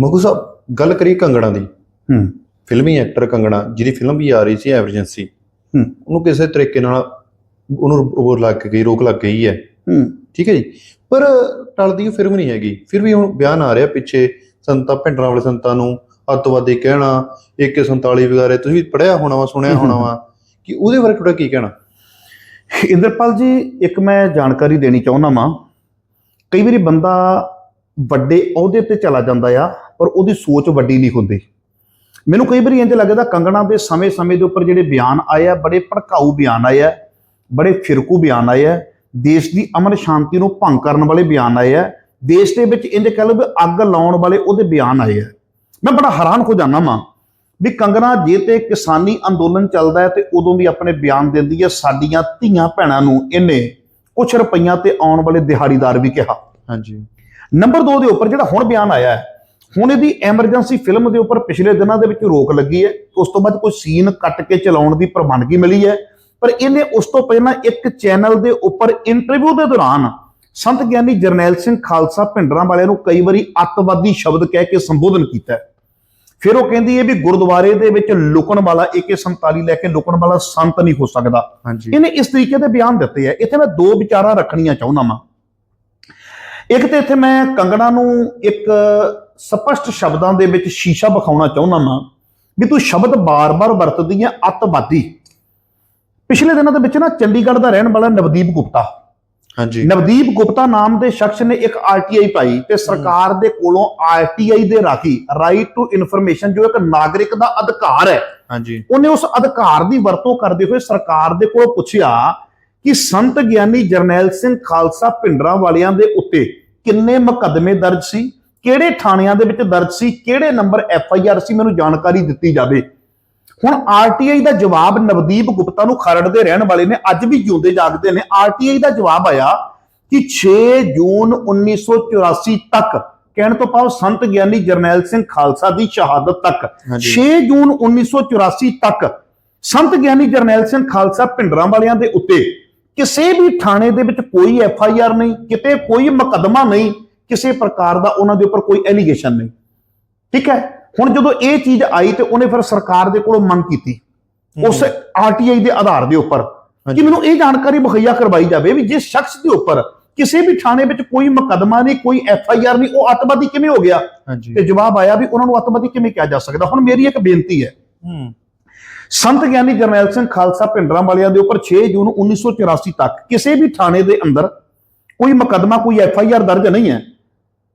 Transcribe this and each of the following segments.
ਮਗੂ ਸਾਹਿਬ ਗੱਲ ਕਰੀ ਕੰਗਣਾ ਦੀ। ਹੂੰ। ਫਿਲਮੀ ਐਕਟਰ ਕੰਗਣਾ ਜਿਹਦੀ ਫਿਲਮ ਵੀ ਆ ਰਹੀ ਸੀ ਐਮਰਜੈਂਸੀ ਹੂੰ। ਉਹਨੂੰ ਕਿਸੇ ਤਰੀਕੇ ਨਾਲ ਉਹਨੂੰ ਉਹ ਲੱਗ ਗਈ ਰੋਕ ਲੱਗ ਗਈ ਹੈ। ਹੂੰ। ਠੀਕ ਹੈ ਜੀ? ਪਰ ਟਲਦੀ ਉਹ ਫਿਲਮ ਨਹੀਂ ਹੈਗੀ। ਫਿਰ ਵੀ ਹੁਣ ਬਿਆਨ ਆ ਰਿਹਾ ਪਿੱਛੇ ਸੰਤਾਂ ਭਿੰਡਰਾਂ ਵਾਲੇ ਸੰਤਾਂ ਨੂੰ ਅੱਤਵਾਦੀ ਕਹਿਣਾ AK47 ਵਗੈਰਾ ਤੁਸੀਂ ਪੜਿਆ ਹੋਣਾ ਵਾ ਸੁਣਿਆ ਹੋਣਾ ਵਾ। ਕਿ ਉਹਦੇ ਬਾਰੇ ਤੁਹਾਡਾ ਕੀ ਕਹਿਣਾ? ਇੰਦਰਪਾਲ ਜੀ ਇੱਕ ਮੈਂ ਜਾਣਕਾਰੀ ਦੇਣੀ ਚਾਹੁੰਦਾ ਵਾਂ। ਕਈ ਵਾਰੀ ਬੰਦਾ ਵੱਡੇ ਅਹੁਦੇ ਤੇ ਚਲਾ ਜਾਂਦਾ ਆ ਪਰ ਉਹਦੀ ਸੋਚ ਵੱਡੀ ਨਹੀਂ ਹੁੰਦੀ। ਮੈਨੂੰ ਕਈ ਵਾਰੀ ਇੰਜ ਲੱਗਦਾ ਕੰਗਣਾ ਦੇ ਸਮੇਂ-ਸਮੇਂ ਦੇ ਉੱਪਰ ਜਿਹੜੇ ਬਿਆਨ ਆਏ ਆ ਬੜੇ ਭੜਕਾਊ ਬਿਆਨ ਆਏ ਆ ਬੜੇ ਫਿਰਕੂ ਬਿਆਨ ਆਏ ਆ ਦੇਸ਼ ਦੀ ਅਮਨ ਸ਼ਾਂਤੀ ਨੂੰ ਭੰਗ ਕਰਨ ਵਾਲੇ ਬਿਆਨ ਆਏ ਆ ਦੇਸ਼ ਦੇ ਵਿੱਚ ਇੰਜ ਕਹਿ ਲਓ ਵੀ ਅੱਗ ਲਾਉਣ ਵਾਲੇ ਉਹਦੇ ਬਿਆਨ ਆਏ ਆ। ਮੈਂ ਬੜਾ ਹੈਰਾਨ ਹੋ ਜਾਂਦਾ ਵਾਂ ਵੀ ਕੰਗਣਾ ਜੇ ਤੇ ਕਿਸਾਨੀ ਅੰਦੋਲਨ ਚੱਲਦਾ ਹੈ ਤੇ ਉਦੋਂ ਵੀ ਆਪਣੇ ਬਿਆਨ ਦਿੰਦੀ ਹੈ ਸਾਡੀਆਂ ਧੀਆਂ ਭੈਣਾਂ ਨੂੰ ਇਹਨੇ ਕੁਛ ਰੁਪਈਆਂ ਤੇ ਆਉਣ ਵਾਲੇ ਦਿਹਾੜੀਦਾਰ ਵੀ ਕਿਹਾ। ਹਾਂਜੀ। ਨੰਬਰ 2 ਦੇ ਉੱਪਰ ਜਿਹੜਾ ਹੁਣ ਬਿਆਨ ਆਇਆ ਹੈ ਹੁਣ ਇਹਦੀ ਐਮਰਜੈਂਸੀ ਫਿਲਮ ਦੇ ਉੱਪਰ ਪਿਛਲੇ ਦਿਨਾਂ ਦੇ ਵਿੱਚ ਰੋਕ ਲੱਗੀ ਹੈ ਉਸ ਤੋਂ ਬਾਅਦ ਕੋਈ ਸੀਨ ਕੱਟ ਕੇ ਚਲਾਉਣ ਦੀ ਪ੍ਰਵਾਨਗੀ ਮਿਲੀ ਹੈ ਪਰ ਇਹਨੇ ਉਸ ਤੋਂ ਪਹਿਲਾਂ ਇੱਕ ਚੈਨਲ ਦੇ ਉੱਪਰ ਇੰਟਰਵਿਊ ਦੇ ਦੌਰਾਨ ਸੰਤ ਗਿਆਨੀ ਜਰਨੈਲ ਸਿੰਘ ਖਾਲਸਾ ਭਿੰਡਰਾਂ ਵਾਲਿਆਂ ਨੂੰ ਕਈ ਵਾਰੀ ਅੱਤਵਾਦੀ ਸ਼ਬਦ ਕਹਿ ਕੇ ਸੰਬੋਧਨ ਕੀਤਾ ਫਿਰ ਉਹ ਕਹਿੰਦੀ ਹੈ ਵੀ ਗੁਰਦੁਆਰੇ ਦੇ ਵਿੱਚ ਲੁਕਣ ਵਾਲਾ AK47 ਲੈ ਕੇ ਲੁਕਣ ਵਾਲਾ ਸੰਤ ਨਹੀਂ ਹੋ ਸਕਦਾ। ਇਹਨੇ ਇਸ ਤਰੀਕੇ ਦੇ ਬਿਆਨ ਦਿੱਤੇ ਆ ਇੱਥੇ ਮੈਂ ਦੋ ਵਿਚਾਰਾਂ ਰੱਖਣੀਆਂ ਚਾਹੁੰਦਾ ਵਾਂ। ਇੱਕ ਤੇ ਇੱਥੇ ਮੈਂ ਕੰਗਣਾ ਨੂੰ ਇੱਕ ਸਪਸ਼ਟ ਸ਼ਬਦਾਂ ਦੇ ਵਿੱਚ ਸ਼ੀਸ਼ਾ ਵਿਖਾਉਣਾ ਚਾਹੁੰਦਾ ਵਾਂ ਵੀ ਤੂੰ ਸ਼ਬਦ ਬਾਰ-ਬਾਰ ਵਰਤਦੀ ਹੈ ਅੱਤਵਾਦੀ। ਪਿਛਲੇ ਦਿਨਾਂ ਦੇ ਵਿੱਚ ਨਾ ਚੰਡੀਗੜ੍ਹ ਦਾ ਰਹਿਣ ਵਾਲਾ ਨਵਦੀਪ ਗੁਪਤਾ। ਹਾਂਜੀ। ਨਵਦੀਪ ਗੁਪਤਾ ਨਾਮ ਦੇ ਸ਼ਖਸ ਨੇ ਇੱਕ ਆਰਟੀਆਈ ਪਾਈ ਤੇ ਸਰਕਾਰ ਦੇ ਕੋਲੋਂ ਆਰਟੀਆਈ ਦੇ ਰਾਹੀਂ ਰਾਈਟ ਟੂ ਇਨਫੋਰਮੇਸ਼ਨ ਜੋ ਇੱਕ ਨਾਗਰਿਕ ਦਾ ਅਧਿਕਾਰ ਹੈ ਹਾਂਜੀ। ਉਹਨੇ ਉਸ ਅਧਿਕਾਰ ਦੀ ਵਰਤੋਂ ਕਰਦੇ ਹੋਏ ਸਰਕਾਰ ਦੇ ਕੋਲ ਪੁੱਛਿਆ ਕਿ ਸੰਤ ਗਿਆਨੀ ਜਰਨੈਲ ਸਿੰਘ ਖਾਲਸਾ ਭਿੰਡਰਾਂ ਵਾਲਿਆਂ ਦੇ ਉੱਤੇ ਕਿੰਨੇ ਮੁਕੱਦਮੇ ਦਰਜ ਸੀ? ਕਿਹੜੇ ਥਾਣਿਆਂ ਦੇ ਵਿੱਚ ਦਰਜ ਸੀ? ਕਿਹੜੇ ਨੰਬਰ ਐਫ ਆਈ ਆਰ ਸੀ? ਮੈਨੂੰ ਜਾਣਕਾਰੀ ਦਿੱਤੀ ਜਾਵੇ। ਹੁਣ ਆਰਟੀਆਈ ਦਾ ਜਵਾਬ ਨਵਦੀਪ ਗੁਪਤਾ ਨੂੰ ਖਰੜ ਦੇ ਰਹਿਣ ਵਾਲੇ ਨੇ ਅੱਜ ਵੀ ਜਿਉਂਦੇ ਜਾਗਦੇ ਨੇ। ਆਰਟੀਆਈ ਦਾ ਜਵਾਬ ਆਇਆ ਕਿ 6 ਜੂਨ 1984 ਤੱਕ ਕਹਿਣ ਤੋਂ ਭਾਵ ਸੰਤ ਗਿਆਨੀ ਜਰਨੈਲ ਸਿੰਘ ਖਾਲਸਾ ਦੀ ਸ਼ਹਾਦਤ ਤੱਕ ਹਾਂਜੀ। 6 ਜੂਨ 1984 ਤੱਕ ਸੰਤ ਗਿਆਨੀ ਜਰਨੈਲ ਸਿੰਘ ਖਾਲਸਾ ਭਿੰਡਰਾਂ ਵਾਲਿਆਂ ਦੇ ਉੱਤੇ ਕਿਸੇ ਵੀ ਥਾਣੇ ਦੇ ਵਿੱਚ ਕੋਈ ਐਫ ਆਈ ਆਰ ਨਹੀਂ ਕਿਤੇ ਕੋਈ ਮੁਕੱਦਮਾ ਨਹੀਂ ਕਿਸੇ ਪ੍ਰਕਾਰ ਦਾ ਉਹਨਾਂ ਦੇ ਉੱਪਰ ਕੋਈ ਐਲੀਗੇਸ਼ਨ ਨਹੀਂ। ਠੀਕ ਹੈ? ਹੁਣ ਜਦੋਂ ਇਹ ਚੀਜ਼ ਆਈ ਤੇ ਉਹਨੇ ਫਿਰ ਸਰਕਾਰ ਦੇ ਕੋਲੋਂ ਮੰਗ ਕੀਤੀ ਉਸ ਆਰਟੀਆਈ ਦੇ ਆਧਾਰ ਦੇ ਉੱਪਰ ਕਿ। ਮੈਨੂੰ ਇਹ ਜਾਣਕਾਰੀ ਮੁਹੱਈਆ ਕਰਵਾਈ ਜਾਵੇ ਵੀ ਜਿਸ ਸ਼ਖਸ ਦੇ ਉੱਪਰ ਕਿਸੇ ਵੀ ਥਾਣੇ ਵਿੱਚ ਕੋਈ ਮੁਕੱਦਮਾ ਨਹੀਂ ਕੋਈ ਐਫ ਆਈ ਆਰ ਨਹੀਂ ਉਹ ਅੱਤਵਾਦੀ ਕਿਵੇਂ ਹੋ ਗਿਆ? ਤੇ ਜਵਾਬ ਆਇਆ ਵੀ ਉਹਨਾਂ ਨੂੰ ਅੱਤਵਾਦੀ ਕਿਵੇਂ ਕਿਹਾ ਜਾ ਸਕਦਾ? ਹੁਣ ਮੇਰੀ ਇੱਕ ਬੇਨਤੀ ਹੈ। ਹੂੰ। ਸੰਤ ਗਿਆਨੀ ਜਰਨੈਲ ਸਿੰਘ ਖਾਲਸਾ ਭਿੰਡਰਾਂ ਵਾਲਿਆਂ ਦੇ ਉੱਪਰ 6 ਜੂਨ 1984 ਤੱਕ ਕਿਸੇ ਵੀ ਥਾਣੇ ਦੇ ਅੰਦਰ ਕੋਈ ਮੁਕੱਦਮਾ, ਕੋਈ ਐਫ ਆਈ ਆਰ ਦਰਜ ਨਹੀਂ ਹੈ।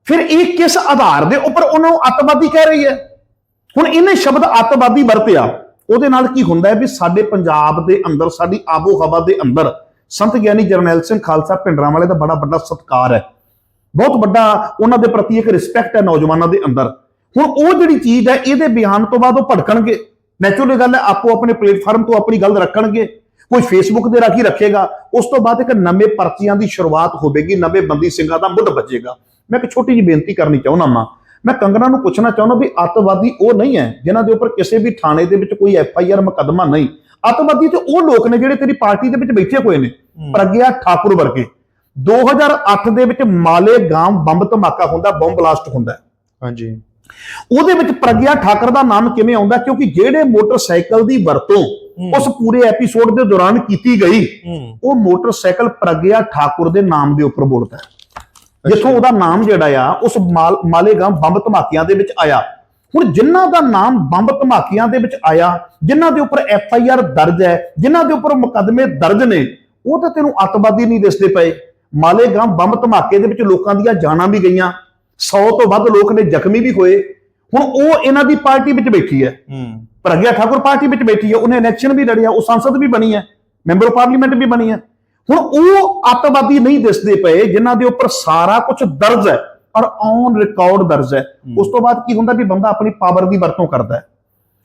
ਫਿਰ ਇਹ ਕਿਸ ਆਧਾਰ ਦੇ ਉੱਪਰ ਉਹਨਾਂ ਨੂੰ ਅੱਤਵਾਦੀ ਕਹਿ ਰਹੀ ਹੈ? ਹੁਣ ਇਹਨੇ ਸ਼ਬਦ ਅੱਤਵਾਦੀ ਵਰਤਿਆ। ਉਹਦੇ ਨਾਲ ਕੀ ਹੁੰਦਾ ਹੈ ਵੀ ਸਾਡੇ ਪੰਜਾਬ ਦੇ ਅੰਦਰ, ਸਾਡੀ ਆਬੋ ਹਵਾ ਦੇ ਅੰਦਰ ਸੰਤ ਗਿਆਨੀ ਜਰਨੈਲ ਸਿੰਘ ਖਾਲਸਾ ਭਿੰਡਰਾਂ ਵਾਲੇ ਦਾ ਬੜਾ ਵੱਡਾ ਸਤਿਕਾਰ ਹੈ। ਬਹੁਤ ਵੱਡਾ ਉਹਨਾਂ ਦੇ ਪ੍ਰਤੀ ਇੱਕ ਰਿਸਪੈਕਟ ਹੈ ਨੌਜਵਾਨਾਂ ਦੇ ਅੰਦਰ। ਹੁਣ ਉਹ ਜਿਹੜੀ ਚੀਜ਼ ਹੈ, ਇਹਦੇ ਬਿਆਨ ਤੋਂ ਬਾਅਦ ਉਹ ਭੜਕਣਗੇ। ਨੈਚੁਰਲ ਗੱਲ ਹੈ ਆਪੋ ਆਪਣੇ ਪਲੇਟਫਾਰਮ ਤੋਂ ਆਪਣੀ ਗੱਲ ਰੱਖਣਗੇ। ਕੋਈ ਫੇਸਬੁੱਕ ਦੇ ਰਾਹੀਂ ਰੱਖੇਗਾ ਉਸ ਤੋਂ ਬਾਅਦ ਇੱਕ ਨਵੇਂ ਪਰਚੀਆਂ ਦੀ ਸ਼ੁਰੂਆਤ ਹੋਵੇਗੀ ਨਵੇਂ ਬੰਦੀ ਸਿੰਘਾਂ ਦਾ ਮੁੱਢ ਵੱਜੇਗਾ। ਮੈਂ ਇੱਕ ਛੋਟੀ ਜਿਹੀ ਬੇਨਤੀ ਕਰਨੀ ਚਾਹੁੰਦਾ ਹਾਂ ਮੈਂ ਕੰਗਣਾ ਨੂੰ ਪੁੱਛਣਾ ਚਾਹੁੰਦਾ ਵੀ ਅੱਤਵਾਦੀ ਉਹ ਨਹੀਂ ਹੈ ਜਿਨ੍ਹਾਂ ਦੇ ਉੱਪਰ ਕਿਸੇ ਵੀ ਥਾਣੇ ਦੇ ਵਿੱਚ ਕੋਈ ਐਫ ਆਈ ਆਰ ਮੁਕੱਦਮਾ ਨਹੀਂ। ਅੱਤਵਾਦੀ ਤੇ ਉਹ ਲੋਕ ਨੇ ਜਿਹੜੇ ਤੇਰੀ ਪਾਰਟੀ ਦੇ ਵਿੱਚ ਬੈਠੇ ਹੋਏ ਨੇ ਪ੍ਰਗਿਆ ਠਾਕੁਰ ਵਰਗੇ। 2008 ਦੇ ਵਿੱਚ ਮਾਲੇਗਾਮ ਬੰਬ ਧਮਾਕਾ ਹੁੰਦਾ ਬੰਬ ਬਲਾਸਟ ਹੁੰਦਾ। ਹਾਂਜੀ। ਉਹਦੇ ਵਿੱਚ ਪ੍ਰਗਿਆ ਠਾਕਰ ਦਾ ਨਾਮ ਕਿਵੇਂ ਆਉਂਦਾ? ਕਿਉਂਕਿ ਜਿਹੜੇ ਮੋਟਰਸਾਈਕਲ ਦੀ ਵਰਤੋਂ ਉਸ ਪੂਰੇ ਐਪੀਸੋਡ ਦੇ ਦੌਰਾਨ ਕੀਤੀ ਗਈ ਉਹ ਮੋਟਰਸਾਈਕਲ ਪ੍ਰਗਿਆ ਠਾਕੁਰ ਦੇ ਨਾਮ ਦੇ ਉੱਪਰ ਬੋਲਦਾ ਹੈ। ਜਿੱਥੋਂ ਉਹਦਾ ਨਾਮ ਜਿਹੜਾ ਆ ਉਸ ਮਾਲ- ਮਾਲੇਗਾਮ ਬੰਬ ਧਮਾਕਿਆਂ ਦੇ ਵਿੱਚ ਆਇਆ। ਹੁਣ ਜਿਨ੍ਹਾਂ ਦਾ ਨਾਮ ਬੰਬ ਧਮਾਕਿਆਂ ਦੇ ਵਿੱਚ ਆਇਆ ਜਿਨ੍ਹਾਂ ਦੇ ਉੱਪਰ ਐਫ ਆਈ ਆਰ ਦਰਜ ਹੈ ਜਿਨ੍ਹਾਂ ਦੇ ਉੱਪਰ ਮੁਕੱਦਮੇ ਦਰਜ ਨੇ ਉਹ ਤਾਂ ਤੈਨੂੰ ਅੱਤਵਾਦੀ ਨਹੀਂ ਦਿਸਦੇ ਪਏ। ਮਾਲੇਗਾਮ ਬੰਬ ਧਮਾਕੇ ਦੇ ਵਿੱਚ ਲੋਕਾਂ ਦੀਆਂ ਜਾਨਾਂ ਵੀ ਗਈਆਂ। 100 ਤੋਂ ਵੱਧ ਲੋਕ ਨੇ ਜ਼ਖਮੀ ਵੀ ਹੋਏ। ਹੁਣ ਉਹ ਇਹਨਾਂ ਦੀ ਪਾਰਟੀ ਵਿੱਚ ਬੈਠੀ ਹੈ। ਪ੍ਰਗਿਆ ਠਾਕੁਰ ਪਾਰਟੀ ਵਿੱਚ ਬੈਠੀ ਹੈ। ਉਹਨੇ ਇਲੈਕਸ਼ਨ ਵੀ ਲੜਿਆ ਉਹ ਸੰਸਦ ਵੀ ਬਣੀ ਹੈ। ਮੈਂਬਰ ਆਫ ਪਾਰਲੀਮੈਂਟ ਵੀ ਬਣੀ ਹੈ। ਹੁਣ ਉਹ ਅੱਤਵਾਦੀ ਨਹੀਂ ਦਿਸਦੇ ਪਏ ਜਿਨ੍ਹਾਂ ਦੇ ਉੱਪਰ ਸਾਰਾ ਕੁਝ ਦਰਜ ਹੈ ਔਰ ਔਨ ਰਿਕਾਰਡ ਦਰਜ ਹੈ। ਉਸ ਤੋਂ ਬਾਅਦ ਕੀ ਹੁੰਦਾ ਵੀ ਬੰਦਾ ਆਪਣੀ ਪਾਵਰ ਦੀ ਵਰਤੋਂ ਕਰਦਾ ਹੈ।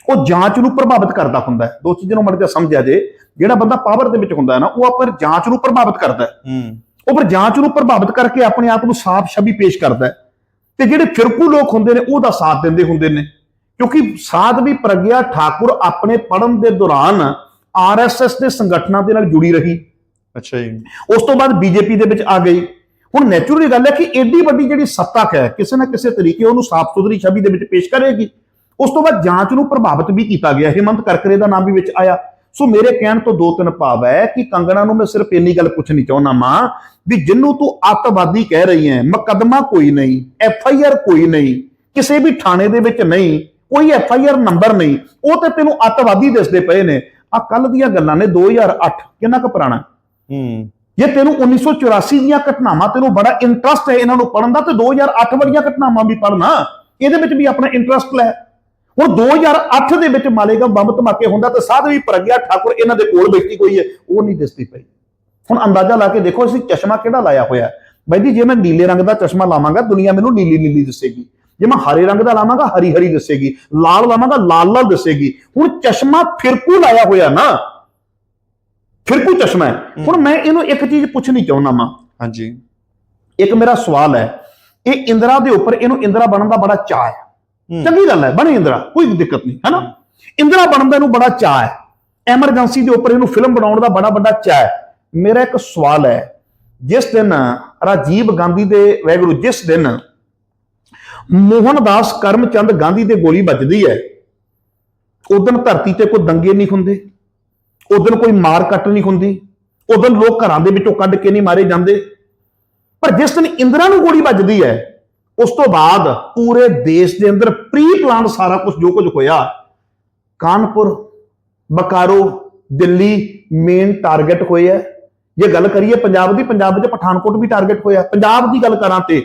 ਉਹ ਜਾਂਚ ਨੂੰ ਪ੍ਰਭਾਵਿਤ ਕਰਦਾ ਹੁੰਦਾ ਹੈ। ਦੋ ਚੀਜ਼ਾਂ ਨੂੰ ਮੜ ਜਾ ਸਮਝਿਆ ਜੇ ਜਿਹੜਾ ਬੰਦਾ ਪਾਵਰ ਦੇ ਵਿੱਚ ਹੁੰਦਾ ਹੈ ਨਾ ਉਹ ਆਪਣੀ ਜਾਂਚ ਨੂੰ ਪ੍ਰਭਾਵਿਤ ਕਰਦਾ ਹੈ। ਹੂੰ। ਉਹ ਫਿਰ ਜਾਂਚ ਨੂੰ ਪ੍ਰਭਾਵਿਤ ਕਰਕੇ ਆਪਣੇ ਆਪ ਨੂੰ ਸਾਫ਼ ਛਵੀ ਪੇਸ਼ ਕਰਦਾ ਹੈ। ਤੇ ਜਿਹੜੇ ਫਿਰਕੂ ਲੋਕ ਹੁੰਦੇ ਨੇ ਉਹਦਾ ਸਾਥ ਦਿੰਦੇ ਹੁੰਦੇ ਨੇ। ਕਿਉਂਕਿ ਸਾਧਵੀ ਪ੍ਰਗਿਆ ਠਾਕੁਰ ਆਪਣੇ ਪੜਨ ਦੇ ਦੌਰਾਨ ਆਰਐਸਐਸ ਦੇ ਸੰਗਠਨਾਂ ਦੇ ਨਾਲ ਜੁੜੀ ਰਹੀ। ਅੱਛਾ ਜੀ। ਉਸ ਤੋਂ ਬਾਅਦ ਬੀਜੇਪੀ ਦੇ ਵਿੱਚ ਆ ਗਈ। ਹੁਣ ਨੈਚੁਰਲੀ ਗੱਲ ਹੈ ਕਿ ਏਡੀ ਵੱਡੀ ਜਿਹੜੀ ਸੱਤਾ ਹੈ ਕਿਸੇ ਨਾ ਕਿਸੇ ਤਰੀਕੇ ਉਹਨੂੰ ਸਾਫ਼ ਸੁਥਰੀ ਛਵੀ ਦੇ ਵਿੱਚ ਪੇਸ਼ ਕਰੇਗੀ। ਉਸ ਤੋਂ ਬਾਅਦ ਜਾਂਚ ਨੂੰ ਪ੍ਰਭਾਵਿਤ ਵੀ ਕੀਤਾ ਗਿਆ। ਹਿਮੰਤ ਕਰਕਰੇ ਦਾ ਨਾਮ ਵੀ ਵਿੱਚ ਆਇਆ। ਸੋ ਮੇਰੇ ਕਹਿਣ ਤੋਂ ਦੋ ਤਿੰਨ ਭਾਵ ਹੈ ਕਿ ਕੰਗਣਾ ਨੂੰ ਮੈਂ ਸਿਰਫ ਇੰਨੀ ਗੱਲ ਪੁੱਛਣੀ ਚਾਹੁੰਦਾ ਮਾਂ ਵੀ ਜਿੰਨੂੰ ਤੂੰ ਅੱਤਵਾਦੀ ਕਹਿ ਰਹੀ ਹੈ ਮੁਕੱਦਮਾ ਕੋਈ ਨਹੀਂ ਐਫ ਆਈ ਆਰ ਕੋਈ ਨਹੀਂ ਕਿਸੇ ਵੀ ਥਾਣੇ ਦੇ ਵਿੱਚ ਨਹੀਂ ਕੋਈ ਐਫ ਆਈ ਆਰ ਨੰਬਰ ਨਹੀਂ ਉਹ ਤੇ ਤੈਨੂੰ ਅੱਤਵਾਦੀ ਦਿਸਦੇ ਪਏ ਨੇ। ਆ ਕੱਲ ਦੀਆਂ ਗੱਲਾਂ ਨੇ 2008 ਕਿੰਨਾ ਕੁ ਪੁਰਾਣਾ? ਹੂੰ। ਜੇ ਤੈਨੂੰ 1984 ਦੀਆਂ ਘਟਨਾਵਾਂ ਤੈਨੂੰ ਬੜਾ ਇੰਟਰਸਟ ਹੈ ਇਹਨਾਂ ਨੂੰ ਪੜਨ ਦਾ ਤੇ 2008 ਵਾਲੀਆਂ ਘਟਨਾਵਾਂ ਵੀ ਪੜਨਾ ਇਹਦੇ ਵਿੱਚ ਵੀ ਆਪਣਾ ਇੰਟਰਸਟ ਲੈ। ਹੁਣ 2008 ਦੇ ਵਿੱਚ ਮਾਲੇਗਾ ਬੰਬ ਧਮਾਕੇ ਹੁੰਦਾ ਤੇ ਸਾਧਵੀ ਪ੍ਰਗਿਆ ਠਾਕੁਰ ਇਹਨਾਂ ਦੇ ਕੋਲ ਬੈਠੀ ਕੋਈ ਹੈ ਉਹ ਨਹੀਂ ਦਿਸਦੀ ਪਈ। ਹੁਣ ਅੰਦਾਜ਼ਾ ਲਾ ਕੇ ਦੇਖੋ ਅਸੀਂ ਚਸ਼ਮਾ ਕਿਹੜਾ ਲਾਇਆ ਹੋਇਆ। ਬਾਈ ਜੀ ਜੇ ਮੈਂ ਨੀਲੇ ਰੰਗ ਦਾ ਚਸ਼ਮਾ ਲਾਵਾਂਗਾ ਦੁਨੀਆ ਮੈਨੂੰ ਨੀਲੀ ਨੀਲੀ ਦਿਸੇਗੀ। ਜੇ ਮੈਂ ਹਰੇ ਰੰਗ ਦਾ ਲਾਵਾਂਗਾ ਹਰੀ ਹਰੀ ਦਿਸੇਗੀ। ਲਾਲ ਲਾਵਾਂਗਾ ਲਾਲ ਲਾਲ ਦਿਸੇਗੀ। ਹੁਣ ਚਸ਼ਮਾ ਫਿਰਕੂ ਲਾਇਆ ਹੋਇਆ ਨਾ ਫਿਰਕੂ ਚਸ਼ਮਾ ਹੈ। ਹੁਣ ਮੈਂ ਇਹਨੂੰ ਇੱਕ ਚੀਜ਼ ਪੁੱਛਣੀ ਚਾਹੁੰਦਾ ਮਾਂ ਹਾਂਜੀ। ਇੱਕ ਮੇਰਾ ਸਵਾਲ ਹੈ ਇਹ ਇੰਦਰਾ ਦੇ ਉੱਪਰ ਇਹਨੂੰ ਇੰਦਰਾ ਬਣਨ ਦਾ ਬੜਾ ਚਾਅ ਹੈ ਹੂੰ। ਚੰਗੀ ਗੱਲ ਹੈ, ਬਣੇ ਇੰਦਰਾ, ਕੋਈ ਦਿੱਕਤ ਨਹੀਂ, ਹੈ ਨਾ? ਇੰਦਰਾ ਬਣਨ ਦਾ ਇਹਨੂੰ ਬੜਾ ਚਾਅ ਹੈ। ਐਮਰਜੈਂਸੀ ਦੇ ਉੱਪਰ ਇਹਨੂੰ ਫਿਲਮ ਬਣਾਉਣ ਦਾ ਬੜਾ ਵੱਡਾ ਚਾਅ ਹੈ। ਮੇਰਾ ਇੱਕ ਸਵਾਲ ਹੈ, ਜਿਸ ਦਿਨ ਰਾਜੀਵ ਗਾਂਧੀ ਦੇ ਵੈਗਰੂ ਜਿਸ ਦਿਨ ਮੋਹਨਦਾਸ ਕਰਮਚੰਦ ਗਾਂਧੀ ਦੇ ਗੋਲੀ ਵੱਜਦੀ ਹੈ ਉਦੋਂ ਧਰਤੀ ਤੇ ਕੋਈ ਦੰਗੇ ਨਹੀਂ ਹੁੰਦੇ ਉਦੋਂ ਕੋਈ ਮਾਰ ਕੱਟ ਨਹੀਂ ਹੁੰਦੀ ਉਦੋਂ ਲੋਕ ਘਰਾਂ ਦੇ ਵਿੱਚੋਂ ਕੱਢ ਕੇ ਨਹੀਂ ਮਾਰੇ ਜਾਂਦੇ। ਪਰ ਜਿਸ ਦਿਨ ਇੰਦਰਾ ਨੂੰ ਗੋਲੀ ਵੱਜਦੀ ਹੈ ਉਸ ਤੋਂ ਬਾਅਦ ਪੂਰੇ ਦੇਸ਼ ਦੇ ਅੰਦਰ ਪ੍ਰੀ ਪਲਾਨ ਸਾਰਾ ਕੁਝ ਜੋ ਕੁਝ ਹੋਇਆ, ਕਾਨਪੁਰ, ਬਕਾਰੋ, ਦਿੱਲੀ ਮੇਨ ਟਾਰਗੇਟ ਹੋਏ ਹੈ ਜੇ ਗੱਲ ਕਰੀਏ ਪੰਜਾਬ ਦੀ, ਪੰਜਾਬ ਵਿੱਚ ਪਠਾਨਕੋਟ ਵੀ ਟਾਰਗੇਟ ਹੋਇਆ। ਪੰਜਾਬ ਦੀ ਗੱਲ ਕਰਾਂ ਤੇ,